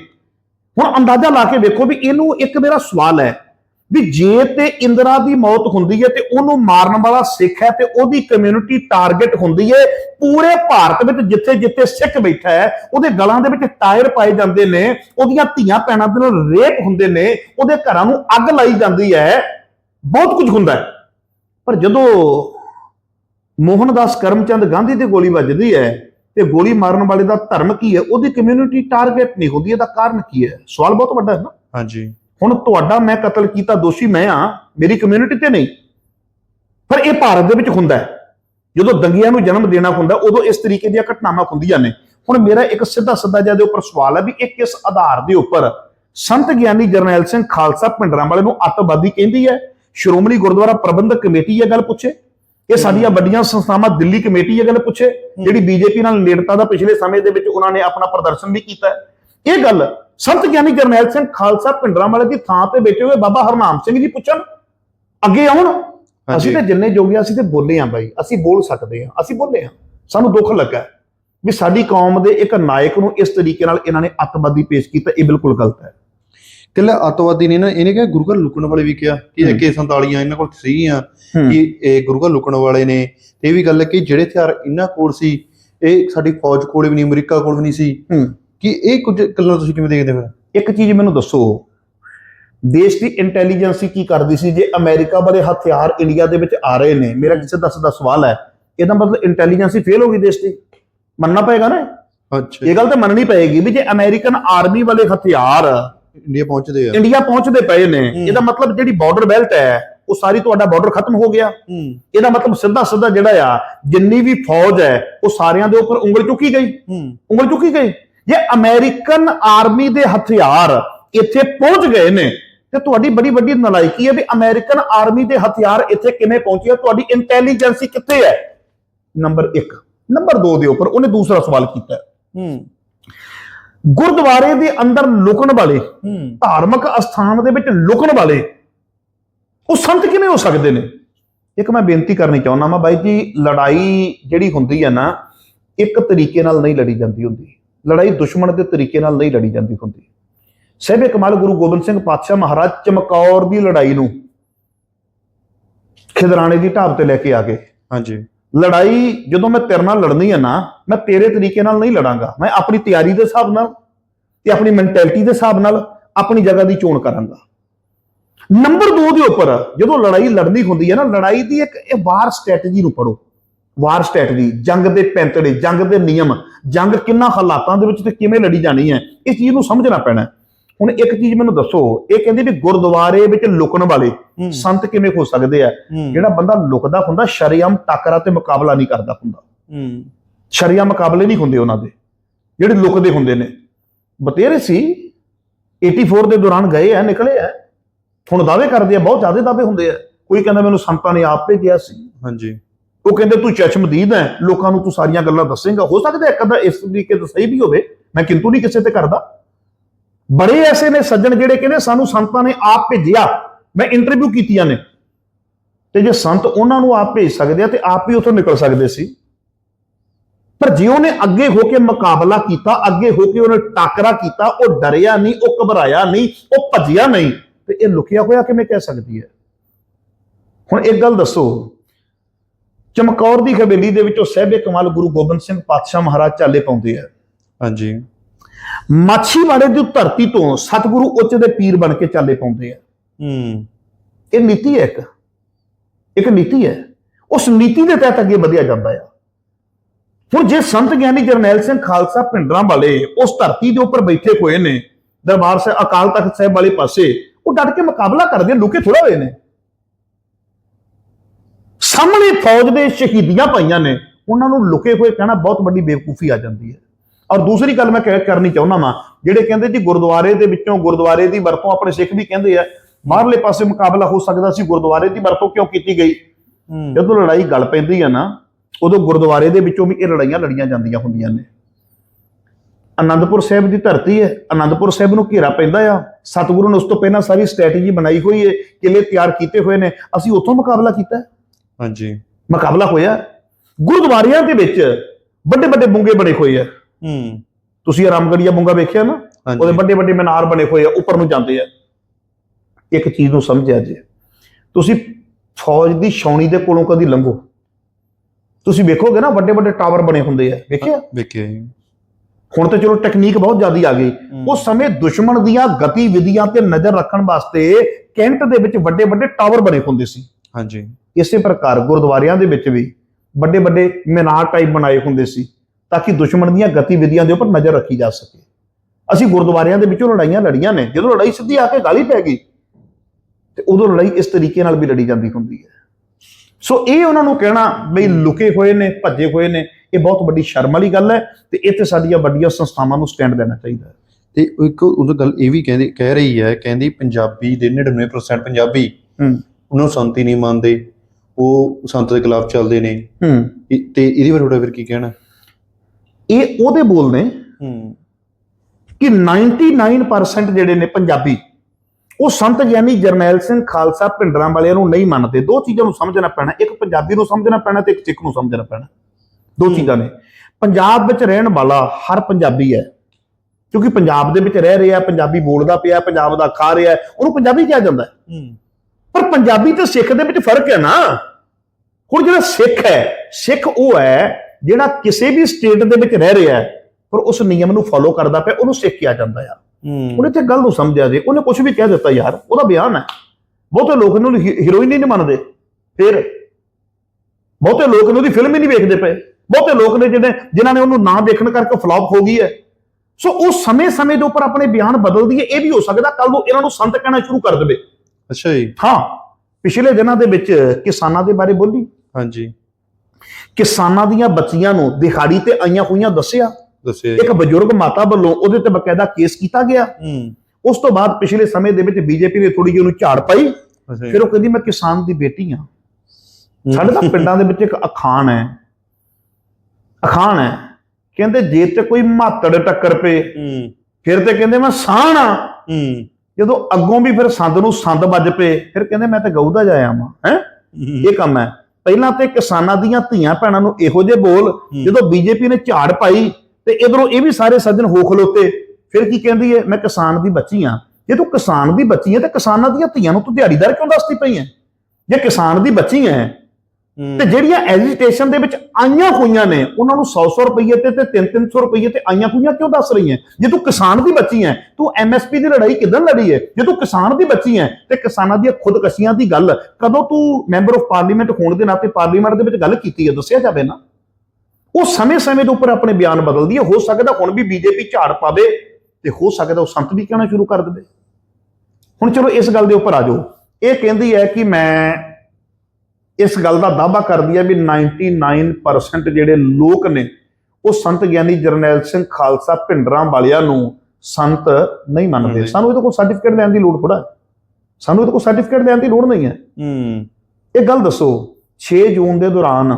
ਹੁਣ ਅੰਦਾਜ਼ਾ ਲਾ ਕੇ ਵੇਖੋ ਵੀ ਇਹਨੂੰ ਇੱਕ ਮੇਰਾ ਸਵਾਲ ਹੈ ਵੀ ਜੇ ਤੇ ਇੰਦਰਾ ਦੀ ਮੌਤ ਹੁੰਦੀ ਹੈ ਤੇ ਉਹਨੂੰ ਮਾਰਨ ਵਾਲਾ ਸਿੱਖ ਹੈ ਤੇ ਉਹਦੀ ਕਮਿਊਨਿਟੀ ਟਾਰਗੇਟ ਹੁੰਦੀ ਹੈ, ਪੂਰੇ ਭਾਰਤ ਵਿੱਚ ਜਿੱਥੇ ਜਿੱਥੇ ਸਿੱਖ ਬੈਠਾ ਹੈ, ਉਹਦੇ ਗਲਾਂ ਦੇ ਵਿੱਚ ਟਾਇਰ ਪਾਏ ਜਾਂਦੇ ਨੇ, ਉਹਦੀਆਂ ਧੀਆਂ ਭੈਣਾਂ ਦੇ ਨਾਲ ਰੇਪ ਹੁੰਦੇ ਨੇ, ਉਹਦੇ ਘਰਾਂ ਨੂੰ ਅੱਗ ਲਾਈ ਜਾਂਦੀ ਹੈ, ਬਹੁਤ ਕੁਝ ਹੁੰਦਾ ਹੈ। ਪਰ ਜਦੋਂ ਮੋਹਨਦਾਸ ਕਰਮਚੰਦ ਗਾਂਧੀ ਤੇ ਗੋਲੀ ਵੱਜਦੀ ਹੈ ਤੇ ਗੋਲੀ ਮਾਰਨ ਵਾਲੇ ਦਾ ਧਰਮ ਕੀ ਹੈ, ਉਹਦੀ ਕਮਿਊਨਿਟੀ ਟਾਰਗੇਟ ਨਹੀਂ ਹੁੰਦੀ, ਇਹਦਾ ਕਾਰਨ ਕੀ ਹੈ? ਸਵਾਲ ਬਹੁਤ ਵੱਡਾ ਹੈ ਨਾ। ਹਾਂਜੀ। ਹੁਣ ਤੁਹਾਡਾ ਮੈਂ ਕਤਲ ਕੀਤਾ ਦੋਸ਼ੀ ਮੈਂ ਆ ਮੇਰੀ ਕਮਿਊਨਿਟੀ ਤੇ ਨਹੀਂ। ਪਰ ਇਹ ਭਾਰਤ ਦੇ ਵਿੱਚ ਹੁੰਦਾ ਹੈ। ਜਦੋਂ ਦੰਗਿਆਂ ਨੂੰ ਜਨਮ ਦੇਣਾ ਹੁੰਦਾ ਉਦੋਂ ਇਸ ਤਰੀਕੇ ਦੀਆਂ ਘਟਨਾਵਾਂ ਹੁੰਦੀਆਂ ਨੇ। ਹੁਣ ਮੇਰਾ ਇੱਕ ਸਿੱਧਾ ਸਿੱਧਾ ਜਿਹਾ ਦੇ ਉੱਪਰ ਸਵਾਲ ਹੈ ਵੀ ਇਹ ਕਿਸ ਆਧਾਰ ਦੇ ਉੱਪਰ ਸੰਤ ਗਿਆਨੀ ਜਰਨੈਲ ਸਿੰਘ ਖਾਲਸਾ ਪਿੰਡਰਾਂ ਵਾਲੇ ਨੂੰ ਅੱਤਵਾਦੀ ਕਹਿੰਦੀ ਹੈ? ਸ਼੍ਰੋਮਣੀ ਗੁਰਦੁਆਰਾ ਪ੍ਰਬੰਧਕ ਕਮੇਟੀ ਇਹ ਗੱਲ ਪੁੱਛੇ? ਇਹ ਸਾਡੀਆਂ ਵੱਡੀਆਂ ਸੰਸਥਾਵਾਂ ਦਿੱਲੀ ਕਮੇਟੀ ਇਹ ਗੱਲ ਪੁੱਛੇ? ਜਿਹੜੀ ਬੀਜੇਪੀ ਨਾਲ ਨੇੜਤਾ ਦਾ ਪਿਛਲੇ ਸਮੇਂ ਦੇ ਵਿੱਚ ਉਹਨਾਂ ਨੇ ਆਪਣਾ ਪ੍ਰਦਰਸ਼ਨ ਵੀ ਕੀਤਾ ਇਹ ਗੱਲ ਸੰਤ ਗਿਆਨੀ ਜਰਨੈਲ ਸਿੰਘ ਖਾਲਸਾ ਪਿੰਡਰਾਂ ਵਾਲੇ ਦੀ ਥਾਂ ਤੇ ਬੈਠੇ ਹੋਏ ਬਾਬਾ ਹਰਨਾਮ ਸਿੰਘ ਜੀ ਪੁੱਛਣ ਅੱਗੇ ਆਉਣ? ਅਸੀਂ ਤੇ ਜਿੰਨੇ ਜੋਗੇ ਅਸੀਂ ਤੇ ਬੋਲੇ ਆ ਬਾਈ ਅਸੀਂ ਬੋਲ ਸਕਦੇ ਆ ਅਸੀਂ ਬੋਲੇ ਆ ਸਾਨੂੰ ਦੁੱਖ ਲੱਗਾ ਵੀ ਸਾਡੀ ਕੌਮ ਦੇ ਇੱਕ ਨਾਇਕ ਨੂੰ ਇਸ ਤਰੀਕੇ ਨਾਲ ਇਹਨਾਂ ਨੇ ਅੱਤਵਾਦੀ ਪੇਸ਼ ਕੀਤਾ ਇਹ ਬਿਲਕੁਲ ਗਲਤ ਹੈ। ਕੱਲਾ ਅੱਤਵਾਦੀ ਨੇ ਨਾ ਇਹਨੇ ਕਿਹਾ ਗੁਰੂ ਘਰ ਲੁਕਣ ਵਾਲੇ ਵੀ ਕਿਹਾ ਕਿ ਹੂੰ। AK47 ਇਹਨਾਂ ਕੋਲ ਸੀਗੀਆਂ ਕਿ ਇਹ ਗੁਰੂ ਘਰ ਲੁਕਣ ਵਾਲੇ ਨੇ। ਤੇ ਇਹ ਵੀ ਗੱਲ ਹੈ ਕਿ ਜਿਹੜੇ ਹਥਿਆਰ ਇਹਨਾਂ ਕੋਲ ਸੀ ਇਹ ਸਾਡੀ ਫੌਜ ਕੋਲ ਵੀ ਨਹੀਂ ਅਮਰੀਕਾ ਕੋਲ ਵੀ ਨਹੀਂ ਸੀ। ਕਿ ਇਹ ਕੁਝ ਗੱਲਾਂ ਤੁਸੀਂ ਕਿਵੇਂ ਦੇਖਦੇ ਹੋ? ਇੱਕ ਚੀਜ਼ ਮੈਨੂੰ ਦੱਸੋ ਦੇਸ਼ ਦੀ ਇੰਟੈਲੀਜੈਂਸੀ ਕੀ ਕਰਦੀ ਸੀ? ਜੇ ਅਮਰੀਕਾ ਵਾਲੇ ਹਥਿਆਰ ਇੰਡੀਆ ਦੇ ਵਿੱਚ ਆ ਰਹੇ ਨੇ ਮੇਰਾ ਕਿਸੇ ਦੱਸ ਦਾ ਸਵਾਲ ਹੈ। ਇਹਦਾ ਮਤਲਬ ਇੰਟੈਲੀਜੈਂਸੀ ਫੇਲ ਹੋ ਗਈ ਦੇਸ਼ ਦੀ। ਮੰਨਣਾ ਪਏਗਾ ਨਾ ਅੱਛਾ। ਇਹ ਗੱਲ ਤਾਂ ਮੰਨਣੀ ਪਏਗੀ ਵੀ ਜੇ ਅਮਰੀਕਨ ਆਰਮੀ ਵਾਲੇ ਹਥਿਆਰ ਇੰਡੀਆ ਪਹੁੰਚਦੇ ਆ। ਇੰਡੀਆ ਪਹੁੰਚਦੇ ਪਏ ਨੇ। ਇਹਦਾ ਮਤਲਬ ਜਿਹੜੀ ਬਾਰਡਰ ਬੈਲਟ ਹੈ ਉਹ ਸਾਰੀ ਤੁਹਾਡਾ ਬਾਰਡਰ ਖਤਮ ਹੋ ਗਿਆ। ਇਹਦਾ ਮਤਲਬ ਸਿੱਧਾ ਸਿੱਧਾ ਜਿਹੜਾ ਆ ਜਿੰਨੀ ਵੀ ਫੌਜ ਹੈ ਉਹ ਸਾਰਿਆਂ ਦੇ ਉੱਪਰ ਉਂਗਲ ਚੁੱਕੀ ਗਈ। ਉਂਗਲ ਚੁੱਕੀ ਗਈ। ਜੇ ਅਮਰੀਕਨ ਆਰਮੀ ਦੇ ਹਥਿਆਰ ਇੱਥੇ ਪਹੁੰਚ ਗਏ ਨੇ ਤੇ ਤੁਹਾਡੀ ਬੜੀ ਵੱਡੀ ਨਲਾਇਕੀ ਹੈ ਵੀ ਅਮਰੀਕਨ ਆਰਮੀ ਦੇ ਹਥਿਆਰ ਇੱਥੇ ਕਿਵੇਂ ਪਹੁੰਚੇ? ਤੁਹਾਡੀ ਇੰਟੈਲੀਜੈਂਸੀ ਕਿੱਥੇ ਹੈ? ਨੰਬਰ 1 ਨੰਬਰ 2 ਦੇ ਉੱਪਰ ਉਹਨੇ ਦੂਸਰਾ ਸਵਾਲ ਕੀਤਾ। ਹੈ। ਹੂੰ ਗੁਰਦੁਆਰੇ ਦੇ ਅੰਦਰ ਲੁਕਣ ਵਾਲੇ ਹੂੰ। ਧਾਰਮਿਕ ਅਸਥਾਨ ਦੇ ਵਿੱਚ ਲੁਕਣ ਵਾਲੇ ਉਹ ਸੰਤ ਕਿਵੇਂ ਹੋ ਸਕਦੇ ਨੇ? ਇੱਕ ਮੈਂ ਬੇਨਤੀ ਕਰਨੀ ਚਾਹੁੰਦਾ ਮੈਂ ਬਾਈ ਜੀ ਲੜਾਈ ਜਿਹੜੀ ਹੁੰਦੀ ਹੈ ਨਾ ਇੱਕ ਤਰੀਕੇ ਨਾਲ ਨਹੀਂ ਲੜੀ ਜਾਂਦੀ ਹੁੰਦੀ। ਲੜਾਈ ਦੁਸ਼ਮਣ ਦੇ ਤਰੀਕੇ ਨਾਲ ਨਹੀਂ ਲੜੀ ਜਾਂਦੀ ਹੁੰਦੀ। ਸਹਿਬੇ ਕਮਾਲ ਗੁਰੂ ਗੋਬਿੰਦ ਸਿੰਘ ਪਾਤਸ਼ਾਹ ਮਹਾਰਾਜ ਚਮਕੌਰ ਦੀ ਲੜਾਈ ਨੂੰ ਖਿਦਰਾਣੇ ਦੀ ਢਾਬ ਤੇ ਲੈ ਕੇ ਆ ਗਏ। ਹਾਂਜੀ। ਲੜਾਈ ਜਦੋਂ ਮੈਂ ਤੇਰੇ ਨਾਲ ਲੜਨੀ ਹੈ ਨਾ ਮੈਂ ਤੇਰੇ ਤਰੀਕੇ ਨਾਲ ਨਹੀਂ ਲੜਾਂਗਾ। ਮੈਂ ਆਪਣੀ ਤਿਆਰੀ ਦੇ ਹਿਸਾਬ ਨਾਲ ਤੇ ਆਪਣੀ ਮੈਂਟੈਲਿਟੀ ਦੇ ਹਿਸਾਬ ਨਾਲ ਆਪਣੀ ਜਗ੍ਹਾ ਦੀ ਚੋਣ ਕਰਾਂਗਾ। ਨੰਬਰ 2 ਦੇ ਉੱਪਰ ਜਦੋਂ ਲੜਾਈ ਲੜਨੀ ਹੁੰਦੀ ਹੈ ਨਾ ਲੜਾਈ ਦੀ ਇੱਕ ਇਹ ਵਾਰ ਸਟ੍ਰੈਟਜੀ ਨੂੰ ਪੜੋ ਵਾਰ ਸਟ੍ਰੈਟਜੀ ਜੰਗ ਦੇ ਪੈਂਤੜੇ ਜੰਗ ਦੇ ਨਿਯਮ ਜੰਗ ਕਿੰਨਾ ਹਾਲਾਤਾਂ ਦੇ ਵਿੱਚ ਤੇ ਕਿਵੇਂ ਲੜੀ ਜਾਣੀ ਹੈ ਇਸ ਚੀਜ਼ ਨੂੰ ਸਮਝਣਾ ਪੈਣਾ। ਹੁਣ ਇੱਕ ਚੀਜ਼ ਮੈਨੂੰ ਦੱਸੋ ਇਹ ਕਹਿੰਦੇ ਵੀ ਗੁਰਦੁਆਰੇ ਵਿੱਚ ਲੁਕਣ ਵਾਲੇ ਸੰਤ ਕਿਵੇਂ ਹੋ ਸਕਦੇ ਆ? ਜਿਹੜਾ ਬੰਦਾ ਲੁਕਦਾ ਹੁੰਦਾ ਸ਼ਰੀਆਮ ਟੱਕਰਾ ਤੇ ਮੁਕਾਬਲਾ ਨਹੀਂ ਕਰਦਾ ਹੁੰਦਾ। ਸ਼ਰੀਆ ਮੁਕਾਬਲੇ ਨਹੀਂ ਹੁੰਦੇ ਉਹਨਾਂ ਦੇ ਜਿਹੜੇ ਲੁਕਦੇ ਹੁੰਦੇ ਨੇ। ਬਤੇਰੇ ਸੀ 84 ਦੇ ਦੌਰਾਨ ਗਏ ਆ ਨਿਕਲੇ ਆ। ਹੁਣ ਦਾਅਵੇ ਕਰਦੇ ਆ ਬਹੁਤ ਜ਼ਿਆਦਾ ਦਾਅਵੇ ਹੁੰਦੇ ਆ। ਕੋਈ ਕਹਿੰਦਾ ਮੈਨੂੰ ਸੰਤਾਂ ਨੇ ਆਪ ਭੇਜਿਆ ਸੀ। ਹਾਂਜੀ। ਉਹ ਕਹਿੰਦੇ ਤੂੰ ਚਸ਼ਮਦੀਦ ਹੈ ਲੋਕਾਂ ਨੂੰ ਤੂੰ ਸਾਰੀਆਂ ਗੱਲਾਂ ਦੱਸੇਂਗਾ। ਹੋ ਸਕਦਾ ਇੱਕ ਅੱਧਾ ਇਸ ਤਰੀਕੇ ਤੋਂ ਸਹੀ ਵੀ ਹੋਵੇ, ਮੈਂ ਕਿੰਤੂ ਨਹੀਂ ਕਿਸੇ ਤੇ ਕਰਦਾ। ਬੜੇ ਐਸੇ ਨੇ ਸੱਜਣ ਜਿਹੜੇ ਕਹਿੰਦੇ ਸਾਨੂੰ ਸੰਤਾਂ ਨੇ ਆਪ ਭੇਜਿਆ, ਮੈਂ ਇੰਟਰਵਿਊ ਕੀਤੀਆਂ ਨੇ। ਤੇ ਜੇ ਸੰਤ ਉਹਨਾਂ ਨੂੰ ਆਪ ਭੇਜ ਸਕਦੇ ਆ ਤੇ ਆਪ ਵੀ ਉੱਥੋਂ ਨਿਕਲ ਸਕਦੇ ਸੀ। ਪਰ ਜੇ ਉਹਨੇ ਅੱਗੇ ਹੋ ਕੇ ਮੁਕਾਬਲਾ ਕੀਤਾ, ਅੱਗੇ ਹੋ ਕੇ ਉਹਨੇ ਟਾਕਰਾ ਕੀਤਾ, ਉਹ ਡਰਿਆ ਨਹੀਂ, ਉਹ ਘਬਰਾਇਆ ਨਹੀਂ, ਉਹ ਭੱਜਿਆ ਨਹੀਂ, ਤੇ ਇਹ ਲੁਕਿਆ ਹੋਇਆ ਕਿਵੇਂ ਕਹਿ ਸਕਦੀ ਹੈ? ਹੁਣ ਇੱਕ ਗੱਲ ਦੱਸੋ ਚਮਕੌਰ ਦੀ ਹਵੇਲੀ ਦੇ ਵਿੱਚੋਂ ਸਹਿਬੇ ਕਮਾਲ ਗੁਰੂ ਗੋਬਿੰਦ ਸਿੰਘ ਪਾਤਸ਼ਾਹ ਮਹਾਰਾਜ ਚਾਲੇ ਪਾਉਂਦੇ ਆ। ਹਾਂਜੀ। ਮਾਛੀਵਾੜੇ ਦੀ ਧਰਤੀ ਤੋਂ ਸਤਿਗੁਰੂ ਉੱਚ ਦੇ ਪੀਰ ਬਣ ਕੇ ਚਾਲੇ ਪਾਉਂਦੇ ਆ। ਹੂੰ। ਇਹ ਨੀਤੀ ਹੈ ਇੱਕ। ਇੱਕ ਨੀਤੀ ਹੈ। ਉਸ ਨੀਤੀ ਦੇ ਤਹਿਤ ਅੱਗੇ ਵਧਿਆ ਜਾਂਦਾ ਆ। ਹੁਣ ਜੇ ਸੰਤ ਗਿਆਨੀ ਜਰਨੈਲ ਸਿੰਘ ਖਾਲਸਾ ਪਿੰਡਰਾਂ ਵਾਲੇ ਉਸ ਧਰਤੀ ਦੇ ਉੱਪਰ ਬੈਠੇ ਹੋਏ ਨੇ ਦਰਬਾਰ ਸਾਹਿਬ ਅਕਾਲ ਤਖਤ ਸਾਹਿਬ ਵਾਲੇ ਪਾਸੇ ਉਹ ਡਟ ਕੇ ਮੁਕਾਬਲਾ ਕਰਦੇ ਲੁਕੇ ਥੋੜਾ ਹੋਏ ਨੇ। ਸਾਹਮਣੇ ਫੌਜ ਦੇ ਸ਼ਹੀਦੀਆਂ ਪਾਈਆਂ ਨੇ ਉਹਨਾਂ ਨੂੰ ਲੁਕੇ ਹੋਏ ਕਹਿਣਾ ਬਹੁਤ ਵੱਡੀ ਬੇਵਕੂਫੀ ਆ ਜਾਂਦੀ ਹੈ। ਔਰ ਦੂਸਰੀ ਗੱਲ ਮੈਂ ਕਰਨੀ ਚਾਹੁੰਦਾ ਵਾਂ ਜਿਹੜੇ ਕਹਿੰਦੇ ਜੀ ਗੁਰਦੁਆਰੇ ਦੇ ਵਿੱਚੋਂ ਗੁਰਦੁਆਰੇ ਦੀ ਵਰਤੋਂ ਆਪਣੇ ਸਿੱਖ ਵੀ ਕਹਿੰਦੇ ਆ ਬਾਹਰਲੇ ਪਾਸੇ ਮੁਕਾਬਲਾ ਹੋ ਸਕਦਾ ਸੀ ਗੁਰਦੁਆਰੇ ਦੀ ਵਰਤੋਂ ਕਿਉਂ ਕੀਤੀ ਗਈ? ਜਦੋਂ ਲੜਾਈ ਗੱਲ ਪੈਂਦੀ ਆ ਨਾ ਉਦੋਂ ਗੁਰਦੁਆਰੇ ਦੇ ਵਿੱਚੋਂ ਵੀ ਇਹ ਲੜਾਈਆਂ ਲੜੀਆਂ ਜਾਂਦੀਆਂ ਹੁੰਦੀਆਂ ਨੇ। ਆਨੰਦਪੁਰ ਸਾਹਿਬ ਦੀ ਧਰਤੀ ਹੈ ਆਨੰਦਪੁਰ ਸਾਹਿਬ ਨੂੰ ਘੇਰਾ ਪੈਂਦਾ ਆ। ਸਤਿਗੁਰੂ ਨੇ ਉਸ ਤੋਂ ਪਹਿਲਾਂ ਸਾਰੀ ਸਟ੍ਰੈਟੇਜੀ ਬਣਾਈ ਹੋਈ ਹੈ ਕਿਲੇ ਤਿਆਰ ਕੀਤੇ ਹੋਏ ਨੇ। ਅਸੀਂ ਉੱਥੋਂ ਮੁਕਾਬਲਾ ਕੀਤਾ ਹੈ। ਹਾਂਜੀ। ਮੁਕਾਬਲਾ ਹੋਇਆ। ਗੁਰਦੁਆਰਿਆਂ ਦੇ ਵਿੱਚ ਵੱਡੇ ਵੱਡੇ ਬੁੰਗੇ ਬਣੇ ਹੋਏ ਆ। ਹੂੰ। ਤੁਸੀਂ ਆਰਾਮਗੜੀਆ ਬੁੰਗਾ ਵੇਖਿਆ ਨਾ? ਉਹਦੇ ਵੱਡੇ ਵੱਡੇ ਮੀਨਾਰ ਬਣੇ ਹੋਏ ਆ ਉੱਪਰ ਨੂੰ ਜਾਂਦੇ ਆ। ਇੱਕ ਚੀਜ਼ ਨੂੰ ਸਮਝਿਆ ਜੇ। ਤੁਸੀਂ ਫੌਜ ਦੀ ਛਾਉਣੀ ਦੇ ਕੋਲੋਂ ਕਦੀ ਲੰਘੋ। ਤੁਸੀਂ ਵੇਖੋਗੇ ਨਾ ਵੱਡੇ ਵੱਡੇ ਟਾਵਰ ਬਣੇ ਹੁੰਦੇ ਆ। ਵੇਖਿਆ? ਵੇਖਿਆ ਜੀ। ਹੁਣ ਤੇ ਚਲੋ ਟੈਕਨੀਕ ਬਹੁਤ ਜ਼ਿਆਦੀ ਆ ਗਈ। ਹੂੰ। ਉਸ ਸਮੇਂ ਦੁਸ਼ਮਣ ਦੀਆਂ ਗਤੀਵਿਧੀਆਂ ਤੇ ਨਜ਼ਰ ਰੱਖਣ ਵਾਸਤੇ ਕੈਂਟ ਦੇ ਵਿੱਚ ਵੱਡੇ ਵੱਡੇ ਟਾਵਰ ਬਣੇ ਹੁੰਦੇ ਸੀ। ਹਾਂਜੀ। ਇਸੇ ਪ੍ਰਕਾਰ ਗੁਰਦੁਆਰਿਆਂ ਦੇ ਵਿੱਚ ਵੀ ਵੱਡੇ ਵੱਡੇ ਮੀਨਾਰ ਟਾਈਪ ਬਣਾਏ ਹੁੰਦੇ ਸੀ ਤਾਂ ਕਿ ਦੁਸ਼ਮਣ ਦੀਆਂ ਗਤੀਵਿਧੀਆਂ ਦੇ ਉੱਪਰ ਨਜ਼ਰ ਰੱਖੀ ਜਾ ਸਕੇ। ਅਸੀਂ ਗੁਰਦੁਆਰਿਆਂ ਦੇ ਵਿੱਚੋਂ ਲੜਾਈਆਂ ਲੜੀਆਂ ਨੇ। ਜਦੋਂ ਲੜਾਈ ਸਿੱਧੀ ਆ ਕੇ ਗਾਲੀ ਪੈ ਗਈ ਤੇ ਉਦੋਂ ਲੜਾਈ ਇਸ ਤਰੀਕੇ ਨਾਲ ਵੀ ਲੜੀ ਜਾਂਦੀ ਹੁੰਦੀ ਹੈ। ਸੋ ਇਹ ਉਹਨਾਂ ਨੂੰ ਕਹਿਣਾ ਬਈ ਲੁਕੇ ਹੋਏ ਨੇ ਭੱਜੇ ਹੋਏ ਨੇ ਇਹ ਬਹੁਤ ਵੱਡੀ ਸ਼ਰਮ ਵਾਲੀ ਗੱਲ ਹੈ ਤੇ ਇੱਥੇ ਸਾਡੀਆਂ ਵੱਡੀਆਂ ਸੰਸਥਾਵਾਂ ਨੂੰ ਸਟੈਂਡ ਦੇਣਾ ਚਾਹੀਦਾ ਹੈ। ਤੇ ਇੱਕ ਉਹ ਗੱਲ ਇਹ ਵੀ ਕਹਿੰਦੀ ਕਹਿ ਰਹੀ ਹੈ ਕਹਿੰਦੀ ਪੰਜਾਬੀ ਦੇ 99% ਪੰਜਾਬੀ ਹੂੰ। ਉਹਨਾਂ ਨੂੰ ਸੰਤ ਹੀ ਨਹੀਂ ਮੰਨਦੇ ਉਹ ਸੰਤ ਦੇ ਖਿਲਾਫ ਚੱਲਦੇ ਨੇ। ਹੂੰ। ਤੇ ਇਹਦੇ ਬਾਰੇ ਤੁਹਾਡਾ ਫਿਰ ਕੀ ਕਹਿਣਾ? ਇਹ ਉਹਦੇ ਬੋਲ ਨੇ ਹੂੰ। ਕਿ 99% ਜਿਹੜੇ ਨੇ ਪੰਜਾਬੀ ਉਹ ਸੰਤ ਗਿਆਨੀ ਜਰਨੈਲ ਸਿੰਘ ਖਾਲਸਾ ਪਿੰਡਰਾਂ ਵਾਲਿਆਂ ਨੂੰ ਨਹੀਂ ਮੰਨਦੇ। ਦੋ ਚੀਜ਼ਾਂ ਨੂੰ ਸਮਝਣਾ ਪੈਣਾ ਇੱਕ ਪੰਜਾਬੀ ਨੂੰ ਸਮਝਣਾ ਪੈਣਾ ਤੇ ਇੱਕ ਸਿੱਖ ਨੂੰ ਸਮਝਣਾ ਪੈਣਾ। ਦੋ। ਚੀਜ਼ਾਂ ਨੇ। ਪੰਜਾਬ ਵਿੱਚ ਰਹਿਣ ਵਾਲਾ ਹਰ ਪੰਜਾਬੀ ਹੈ ਕਿਉਂਕਿ ਪੰਜਾਬ ਦੇ ਵਿੱਚ ਰਹਿ ਰਿਹਾ ਪੰਜਾਬੀ ਬੋਲਦਾ ਪਿਆ ਪੰਜਾਬ ਦਾ ਖਾ ਰਿਹਾ ਉਹਨੂੰ ਪੰਜਾਬੀ ਕਿਹਾ ਜਾਂਦਾ ਹੂੰ। ਪਰ ਪੰਜਾਬੀ ਤੇ ਸਿੱਖ ਦੇ ਵਿੱਚ ਫ਼ਰਕ ਹੈ ਨਾ। ਹੁਣ ਜਿਹੜਾ ਸਿੱਖ ਹੈ ਸਿੱਖ ਉਹ ਹੈ ਜਿਹੜਾ ਕਿਸੇ ਵੀ ਸਟੇਟ ਦੇ ਵਿੱਚ ਰਹਿ ਰਿਹਾ ਹੈ ਪਰ ਉਸ ਨਿਯਮ ਨੂੰ ਫੋਲੋ ਕਰਦਾ ਪਿਆ ਉਹਨੂੰ ਸਿੱਖ ਕਿਹਾ ਜਾਂਦਾ ਆ। ਉਹਨੇ ਤੇ ਗੱਲ ਨੂੰ ਸਮਝਿਆ ਜੇ ਉਹਨੇ ਕੁਝ ਵੀ ਕਹਿ ਦਿੱਤਾ ਯਾਰ ਉਹਦਾ ਬਿਆਨ ਹੈ। ਬਹੁਤੇ ਲੋਕ ਇਹਨੂੰ ਹੀਰੋਇਨ ਹੀ ਨਹੀਂ ਮੰਨਦੇ। ਫਿਰ ਬਹੁਤੇ ਲੋਕ ਇਹਨੂੰ ਦੀ ਫਿਲਮ ਹੀ ਨਹੀਂ ਵੇਖਦੇ ਪਏ। ਬਹੁਤੇ ਲੋਕ ਨੇ ਜਿਹੜੇ ਜਿਨ੍ਹਾਂ ਨੇ ਉਹਨੂੰ ਨਾ ਦੇਖਣ ਕਰਕੇ ਫਲॉप ਹੋ ਗਈ ਹੈ। ਸੋ ਉਹ ਸਮੇਂ-ਸਮੇਂ ਦੇ ਉੱਪਰ ਆਪਣੇ ਬਿਆਨ ਬਦਲਦੀ ਹੈ ਇਹ ਵੀ ਹੋ ਸਕਦਾ ਕੱਲ ਨੂੰ ਇਹਨਾਂ ਨੂੰ ਸੰਤ ਕਹਿਣਾ ਸ਼ੁਰੂ ਕਰ ਦੇਵੇ। ਅੱਛਾ ਜੀ। ਹਾਂ ਪਿਛਲੇ ਦਿਨਾਂ ਦੇ ਵਿੱਚ ਕਿਸਾਨਾਂ ਦੇ ਬਾਰੇ ਬੋਲੀ। ਹਾਂਜੀ। ਕਿਸਾਨਾਂ ਦੀਆਂ ਬੱਚੀਆਂ ਨੂੰ ਦਿਹਾੜੀ ਤੇ ਆਈਆਂ ਹੋਈਆਂ ਦੱਸਿਆ। ਦੱਸਿਆ ਇੱਕ ਬਜ਼ੁਰਗ ਮਾਤਾ ਵੱਲੋਂ ਉਹਦੇ ਤੇ ਬਕਾਇਦਾ ਕੇਸ ਕੀਤਾ ਗਿਆ। ਹੂੰ। ਉਸ ਤੋਂ ਬਾਅਦ ਪਿਛਲੇ ਸਮੇਂ ਦੇ ਵਿੱਚ ਬੀਜੇਪੀ ਨੇ ਥੋੜੀ ਜਿਹੀ ਉਹਨੂੰ ਝਾੜ ਪਾਈ। ਫਿਰ ਉਹ ਕਹਿੰਦੀ ਮੈਂ ਕਿਸਾਨ ਦੀ ਬੇਟੀ ਆ ਸਾਡੇ ਤਾਂ ਪਿੰਡਾਂ ਦੇ ਵਿੱਚ ਇੱਕ ਅਖਾਣ ਹੈ। ਅਖਾਣ ਹੈ। ਕਹਿੰਦੇ ਜੇ ਤੇ ਕੋਈ ਮਾਤੜ ਟੱਕਰ ਪਏ ਹੂੰ। ਫਿਰ ਤੇ ਕਹਿੰਦੇ ਮੈਂ ਸਾਣ ਆ ਹੂੰ। ਜਦੋਂ ਅੱਗੋਂ ਵੀ ਫਿਰ ਸੰਦ ਨੂੰ ਸੰਦ ਵੱਜ ਪਏ ਫਿਰ ਕਹਿੰਦੇ ਮੈਂ ਤਾਂ ਗਊ ਦਾ ਜਾਇਆ ਵਾਂ ਹੈ? ਇਹ ਕੰਮ ਹੈ। ਪਹਿਲਾਂ ਤੇ ਕਿਸਾਨਾਂ ਦੀਆਂ ਧੀਆਂ ਭੈਣਾਂ ਨੂੰ ਇਹੋ ਜਿਹੇ ਬੋਲ ਜਦੋਂ ਬੀਜੇਪੀ ਨੇ ਝਾੜ ਪਾਈ ਤੇ ਇਧਰੋਂ ਇਹ ਵੀ ਸਾਰੇ ਸੱਜਣ ਹੋ ਖਲੋਤੇ ਫਿਰ ਕੀ ਕਹਿੰਦੀ ਹੈ ਮੈਂ ਕਿਸਾਨ ਦੀ ਬੱਚੀ ਆ। ਜੇ ਤੂੰ ਕਿਸਾਨ ਦੀ ਬੱਚੀ ਹੈ ਤੇ ਕਿਸਾਨਾਂ ਦੀਆਂ ਧੀਆਂ ਨੂੰ ਤੂੰ ਦਿਹਾੜੀਦਾਰ ਕਿਉਂ ਦੱਸਦੀ ਪਈ ਹੈ ਜੇ ਕਿਸਾਨ ਦੀ ਬੱਚੀ ਹੈ ਤੇ ਜਿਹੜੀਆਂ ਐਜੀਟੇਸ਼ਨ ਦੇ ਵਿੱਚ ਆਈਆਂ ਹੋਈਆਂ ਨੇ, ਉਹਨਾਂ ਨੂੰ 100-100 ਰੁਪਏ ਤੇ ਤੇ 3-300 ਰੁਪਏ ਤੇ ਆਈਆਂ ਹੋਈਆਂ ਕਿਉਂ ਦੱਸ ਰਹੀ ਹੈ ਜੇ ਤੂੰ ਕਿਸਾਨ ਦੀ ਬੱਚੀ ਹੈ ਤੂੰ ਐਮਐਸਪੀ ਦੀ ਲੜਾਈ ਕਿਦਾਂ ਲੜੀ ਹੈ ਜੇ ਤੂੰ ਕਿਸਾਨ ਦੀ ਬੱਚੀ ਹੈ ਤੇ ਕਿਸਾਨਾਂ ਦੀਆਂ ਖੁਦਕਸ਼ੀਆਂ ਦੀ ਗੱਲ, ਕਦੋਂ ਤੂੰ ਮੈਂਬਰ ਆਫ ਪਾਰਲੀਮੈਂਟ ਹੋਣ ਦੇ ਨਾਤੇ ਪਾਰਲੀਮੈਂਟ ਦੇ ਵਿੱਚ ਗੱਲ ਕੀਤੀ ਹੈ ਦੱਸਿਆ ਜਾਵੇ ਨਾ। ਉਹ ਸਮੇਂ-ਸਮੇਂ ਦੇ ਉੱਪਰ ਆਪਣੇ ਬਿਆਨ ਬਦਲਦੀ ਹੈ ਹੋ ਸਕਦਾ ਹੁਣ ਵੀ ਬੀਜੇਪੀ ਝਾੜ ਪਾਵੇ ਤੇ ਹੋ ਸਕਦਾ ਉਹ ਸੰਤ ਵੀ ਕਹਿਣਾ ਸ਼ੁਰੂ ਕਰ ਦੇਵੇ। ਹੁਣ ਚਲੋ ਇਸ ਗੱਲ ਦੇ ਉੱਪਰ ਆ ਜਾਓ। ਇਹ ਕਹਿੰਦੀ ਹੈ ਕਿ ਮੈਂ ਇਸ ਗੱਲ ਦਾ ਦਾਅਵਾ ਕਰਦੀ ਹੈ ਵੀ 99% ਜਿਹੜੇ ਲੋਕ ਨੇ ਉਹ ਸੰਤ ਗਿਆਨੀ ਜਰਨੈਲ ਸਿੰਘ ਖਾਲਸਾ ਭਿੰਡਰਾਂ ਵਾਲਿਆਂ ਨੂੰ ਸੰਤ ਨਹੀਂ ਮੰਨਦੇ। ਸਾਨੂੰ ਇਹਦੇ ਕੋਲ ਸਰਟੀਫਿਕੇਟ ਲੈਣ ਦੀ ਲੋੜ ਥੋੜਾ ਸਾਨੂੰ ਇਹਦੇ ਕੋਲ ਸਰਟੀਫਿਕੇਟ ਲੈਣ ਦੀ ਲੋੜ ਨਹੀਂ ਹੈ। ਹੂੰ। ਇਹ ਗੱਲ ਦੱਸੋ 6 ਜੂਨ ਦੇ ਦੌਰਾਨ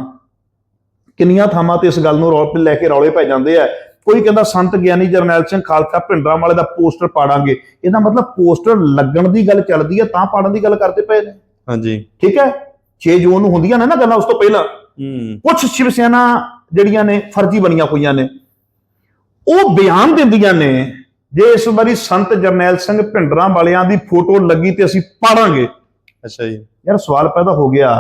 ਕਿੰਨੀਆਂ ਥਾਵਾਂ ਤੇ ਇਸ ਗੱਲ ਨੂੰ ਰੌਲ ਲੈ ਕੇ ਰੌਲੇ ਪੈ ਜਾਂਦੇ ਆ? ਕੋਈ ਕਹਿੰਦਾ ਸੰਤ ਗਿਆਨੀ ਜਰਨੈਲ ਸਿੰਘ ਖਾਲਸਾ ਭਿੰਡਰਾਂ ਵਾਲੇ ਦਾ ਪੋਸਟਰ ਪਾੜਾਂਗੇ। ਇਹਦਾ ਮਤਲਬ ਪੋਸਟਰ ਲੱਗਣ ਦੀ ਗੱਲ ਚੱਲਦੀ ਹੈ ਤਾਂ ਪਾੜਨ ਦੀ ਗੱਲ ਕਰਦੇ ਪਏ ਨੇ। ਹਾਂਜੀ। ਠੀਕ ਹੈ? 6 ਜੂਨ ਨੂੰ ਹੁੰਦੀਆਂ ਨੇ ਨਾ ਗੱਲਾਂ ਉਸ ਤੋਂ ਪਹਿਲਾਂ। ਹੂੰ। ਕੁਝ ਸ਼ਿਵ ਸੈਨਾ ਜਿਹੜੀਆਂ ਨੇ ਫਰਜ਼ੀ ਬਣੀਆਂ ਹੋਈਆਂ ਨੇ ਉਹ ਬਿਆਨ ਦਿੰਦੀਆਂ ਨੇ ਜੇ ਇਸ ਵਾਰੀ ਸੰਤ ਜਰਨੈਲ ਸਿੰਘ ਭਿੰਡਰਾਂ ਵਾਲਿਆਂ ਦੀ ਫੋਟੋ ਲੱਗੀ ਤੇ ਅਸੀਂ ਪਾੜਾਂਗੇ। ਅੱਛਾ ਜੀ। ਯਾਰ ਸਵਾਲ ਪੈਦਾ ਹੋ ਗਿਆ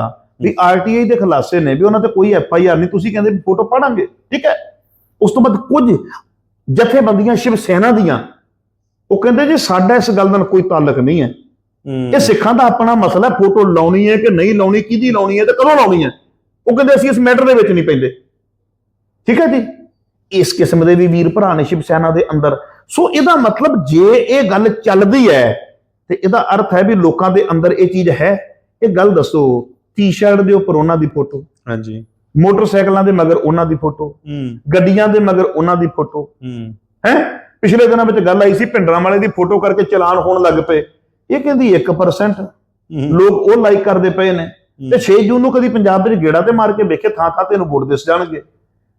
ਵੀ ਆਰਟੀਆਈ ਦੇ ਖੁਲਾਸੇ ਨੇ ਵੀ ਉਹਨਾਂ ਤੇ ਕੋਈ ਐਫ ਆਈ ਆਰ ਨਹੀਂ ਤੁਸੀਂ ਕਹਿੰਦੇ ਫੋਟੋ ਪੜਾਂਗੇ ਠੀਕ ਹੈ? ਉਸ ਤੋਂ ਬਾਅਦ ਕੁਝ ਜਥੇਬੰਦੀਆਂ ਸ਼ਿਵ ਸੈਨਾ ਦੀਆਂ ਉਹ ਕਹਿੰਦੇ ਜੀ ਸਾਡਾ ਇਸ ਗੱਲ ਨਾਲ ਕੋਈ ਤਾਲੁਕ ਨਹੀਂ ਹੂੰ। ਇਹ ਸਿੱਖਾਂ ਦਾ ਆਪਣਾ ਮਸਲਾ ਫੋਟੋ ਲਾਉਣੀ ਹੈ ਕਿ ਨਹੀਂ ਲਾਉਣੀ ਕਿਹਦੀ ਲਾਉਣੀ ਹੈ ਤੇ ਕਦੋਂ ਲਾਉਣੀ ਹੈ? ਉਹ ਕਹਿੰਦੇ ਅਸੀਂ ਇਸ ਮੈਟਰ ਦੇ ਵਿੱਚ ਨਹੀਂ ਪੈਂਦੇ। ਠੀਕ ਹੈ ਜੀ? ਇਸ ਕਿਸਮ ਦੇ ਵੀ ਵੀਰ ਭਰਾ ਨੇ ਸ਼ਿਵ ਸੈਨਾ ਦੇ ਅੰਦਰ। ਸੋ ਇਹਦਾ ਮਤਲਬ ਜੇ ਇਹ ਗੱਲ ਚੱਲਦੀ ਹੈ ਤੇ ਇਹਦਾ ਅਰਥ ਹੈ ਵੀ ਲੋਕਾਂ ਦੇ ਅੰਦਰ ਇਹ ਚੀਜ਼ ਹੈ। ਇਹ ਗੱਲ ਦੱਸੋ ਟੀ-ਸ਼ਰਟ ਦੇ ਉੱਪਰ ਉਹਨਾਂ ਦੀ ਫੋਟੋ ਹਾਂਜੀ। ਮੋਟਰਸਾਈਕਲਾਂ ਦੇ ਮਗਰ ਉਹਨਾਂ ਦੀ ਫੋਟੋ ਹੂੰ। ਗੱਡੀਆਂ ਦੇ ਮਗਰ ਉਹਨਾਂ ਦੀ ਫੋਟੋ। ਹੂੰ। ਹੈ? ਪਿਛਲੇ ਦਿਨਾਂ ਵਿੱਚ ਗੱਲ ਆਈ ਸੀ ਭਿੰਡਰਾਂ ਵਾਲੇ ਦੀ ਫੋਟੋ ਕਰਕੇ ਚਲਾਨ ਹੋਣ ਲੱਗ ਪਏ। ਇਹ ਕਹਿੰਦੀ 1% ਹੂੰ। ਲੋਕ ਉਹ ਲਾਈਕ ਕਰਦੇ ਪਏ ਨੇ। ਤੇ 6 ਜੂਨ ਨੂੰ ਕਦੀ ਪੰਜਾਬ ਵਿੱਚ ਗੇੜਾ ਤੇ ਮਾਰ ਕੇ ਵੇਖੇ ਥਾਂ ਥਾਂ ਤੇ ਇਹਨੂੰ ਵੋਟ ਦਿਸ ਜਾਣਗੇ।